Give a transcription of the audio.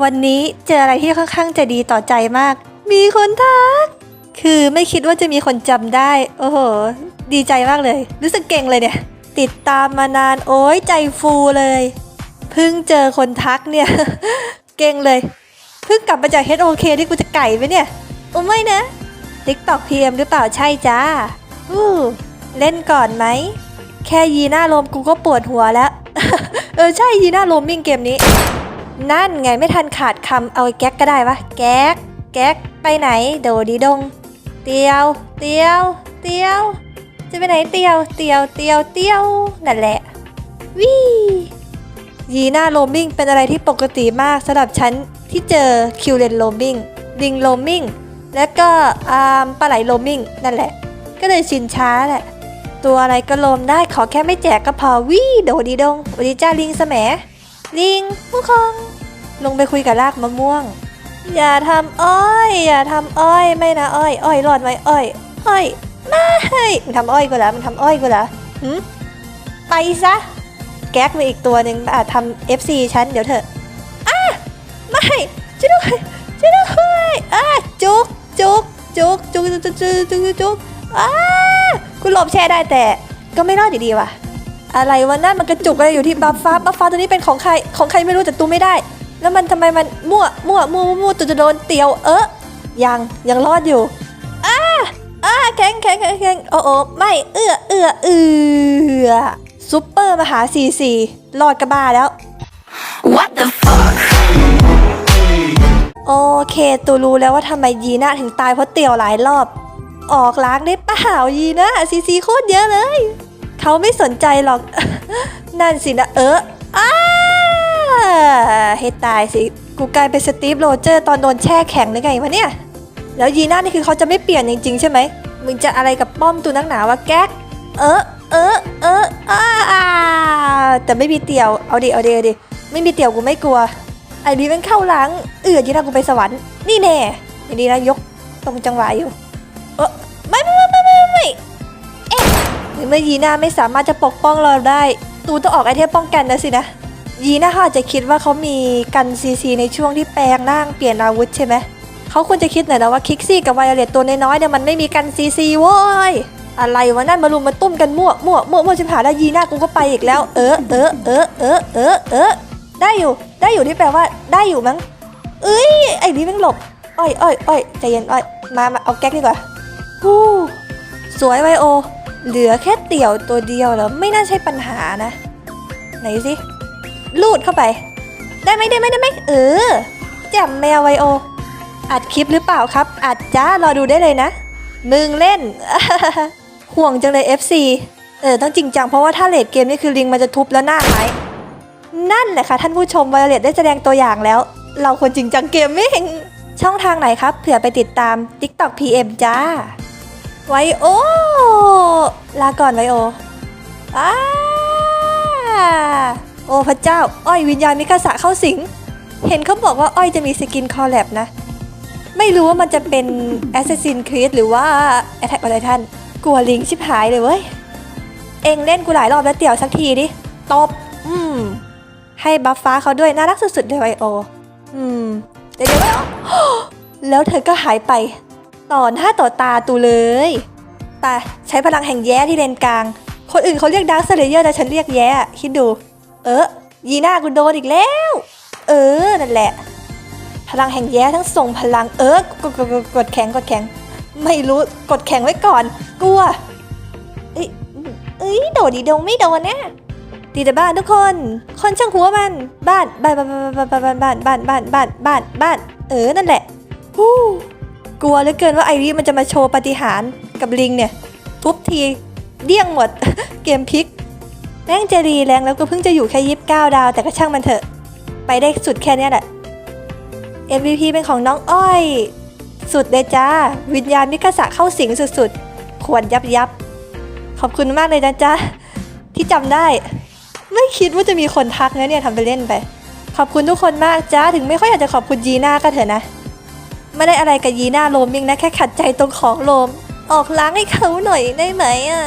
วันนี้เจออะไรที่ค่อนข้างจะดีต่อใจมาก มีคนทัก คือไม่คิดว่าจะมีคนจำได้ โอ้โห ดีใจมากเลย รู้สึกเก่งเลยเนี่ย ติดตามมานานโอ้ยใจฟูเลย เพิ่งเจอคนทักเนี่ย เก่งเลย เพิ่งกลับมาจาก HOK ที่กูจะไก่ไปเนี่ย โอ้ไม่นะ TikTok PM หรือเปล่าใช่จ้า อู้เล่นก่อนไหม แค่ยีหน้าลมกูก็ปวดหัวแล้ว เออใช่ยีหน้าลมมิ่งเกมนี้ นั่นไงไม่ทันขาดคำเอาแก๊กก็ได้ปะแก๊ก แก๊ก ไปไหน โดดีดง เตียว เตียว เตียว จะไปไหนเตียว เตียว เตียว เตียว นั่นแหละวิยีหน้าโลมมิ่งเป็นอะไรที่ปกติมากสำหรับฉันที่เจอคิวเลนโลมมิ่งลิงโลมมิ่งแล้วก็อ่าปลาไหลโลมมิ่งนั่นแหละ ก็เลยชินช้าแหละ ตัวอะไรก็โลมได้ขอแค่ไม่แจกก็พอวิโดดีดงวัสดีจ้าลิงสแหม ลิงผู้คองลงไปคุยกับรากมะม่วง อย่าทำอ้อย อย่าทำอ้อยไม่นะอ้อยอ้อยรอดไหมอ้อยอ้อยไม่มึงทำอ้อยกูเหรอมึงทำอ้อยกูเหรอหืมไปซะแก๊กมาอีกตัวหนึ่งอาจทำ FC ฉันเดี๋ยวเถอะอ้าไม่ช่วยด้วยช่วยด้วยอ้าจุกจุกจุกจุกจุกจุกจุกจุกอ้ากูหลบแช่ได้แต่ก็ไม่รอดอยู่ดีว่ะ อะไรวะนั่นมันกระจุกอะไรอยู่ที่บัฟฟ้าบัฟฟ้าตัวนี้เป็นของใครของใครไม่รู้แต่ตูไม่ได้ แล้วมันทำไมมันมั่วมั่วมั่วมั่วตัวจะโดนเตียวเออยังยังรอดอยู่อ้าอ้าแข็งแข็งแข็งแข็งโอ้โอ้ไม่เอื้อเอื้อเอื้อซุปเปอร์มหาซีซีรอดกระบ้าแล้ว What the fuck? โอเค ตูรู้แล้วว่าทำไมยีน่าถึงตายเพราะเตี่ยวหลายรอบ ออกล้างได้เปล่ายีน่าซีซีโคตรเยอะเลย เขาไม่สนใจหรอก นั่นสินะเอออ้าให้ตายสิ กูกลายเป็นสตีฟโรเจอร์ตอนโดนแช่แข็งหรือไงวะเนี่ย แล้วยีน่านี่คือเขาจะไม่เปลี่ยนจริงๆใช่ไหม มึงจะอะไรกับป้อมตูนักหนาวะแก๊ก เออเออเอออ้าแต่ไม่มีเตี่ยว เอาดิ เอาดิเอาดิ ไม่มีเตี่ยวกูไม่กลัว ไอ้ดีมันเข้าหลัง เอือยีน่ากูไปสวรรค์ นี่แน่อย่างดีนะยกตรงจังหวะอยู่ะหรือเมื่อยีน่าไม่สามารถจะปกป้องเราได้ ตูต้องออกไอเทมป้องกันนะสินะ ยีน่าเขาอาจจะคิดว่าเขามีกันซีซีในช่วงที่แปลงร่างเปลี่ยนอาวุธใช่ไหม เขาควรจะคิดหน่อยนะว่าคิกซี่กับไวโอเลตตัวน้อยๆเนี่ยมันไม่มีกันซีซีโว้ย อะไรวะนั่นมารุมมาตุ้มกันมั่วมั่วมั่วมั่วชิบหาได้ยีน่ากูก็ไปอีกแล้ว เออเออเออเออเออเออได้อยู่ได้อยู่ที่แปลว่าได้อยู่มั้ง เอ้ยไอ้นี่แม่งหลบอ้อยอ้อยอ้อยใจเย็นอ้อยมามาเอาแก๊กดีกว่าฮู้สวยไวโอ เหลือแค่เตี่ยวตัวเดียวแล้วไม่น่าใช่ปัญหานะ ไหนสิลูดเข้าไป ได้ไหมได้ไหมได้ไหมเออแจ่มแมวไวโอ อัดคลิปหรือเปล่าครับ อัดจ้ารอดูได้เลยนะ มึงเล่น ห่วงจังเลย FC เออต้องจริงจังเพราะว่าถ้าเลดเกมนี่คือลิงมันจะทุบแล้วหน้าหายนั่นแหละค่ะท่านผู้ชมไวโอเลตได้แสดงตัวอย่างแล้ว เราควรจริงจังเกมมิ่งช่องทางไหนครับเผื่อไปติดตาม TikTok PM จ้า ไวโอ ลาก่อนไวโออ้าโอ้พระเจ้า อ้อยวิญญาณมิคาสะเข้าสิง เห็นเขาบอกว่าอ้อยจะมีสกินคอแลบนะ ไม่รู้ว่ามันจะเป็น Assassin Creed หรือว่า Attack on Titan กลัวลิงชิบหายเลยเว้ย เองเล่นกูหลายรอบแล้วเตี่ยวสักทีดิ ตบ อืม ให้บัฟฟ้าเขาด้วย น่ารักสุดๆเลยไวโอ อืม เดี๋ยวแล้วเธอก็หายไป ต่อหน้าต่อตาตูเลยไปใช้พลังแห่งแย้ที่เลนกลาง คนอื่นเขาเรียกดาร์คเซเลเยอร์แต่ฉันเรียกแย้คิดดู เออยีน่ากูโดนอีกแล้ว เออ นั่นแหละ พลังแห่งแย้ทั้งส่งพลังเออกดกดกดกดแข็งกดแข็ง ไม่รู้กดแข็งไว้ก่อน กลัว เอ้ยเอ้ยโดดดีดงไม่โดนนะตีแต่บ้านทุกคน คนช่างหัวมัน บ้านบ้านบ้านบ้านบ้านบ้านบ้านบ้านบ้านบ้านบ้านเออนั่นแหละฮู้ กลัวเหลือเกินว่าไอรีมันจะมาโชว์ปฏิหารกับลิงเนี่ย ทุบทีเดี้ยงหมด เกมพลิกแรงจะรีแรงแล้วก็เพิ่งจะอยู่แค่ยิบเก้าดาว แต่ก็ช่างมันเถอะ ไปได้สุดแค่นี้แหละ MVP เป็นของน้องอ้อย สุดเลยจ้า วิญญาณมิกาสะเข้าสิงสุดๆ ควรยับยับ ขอบคุณมากเลยนะจ๊ะ ที่จำได้ ไม่คิดว่าจะมีคนทักนะเนี่ยทำไปเล่นไป ขอบคุณทุกคนมากจ้า ถึงไม่ค่อยอยากจะขอบคุณยีน่าก็เถอะนะ ไม่ได้อะไรกับยีน่าโรมมิงนะแค่ขัดใจตรงของโรมออกล้างให้เขาหน่อยได้ไหมอะ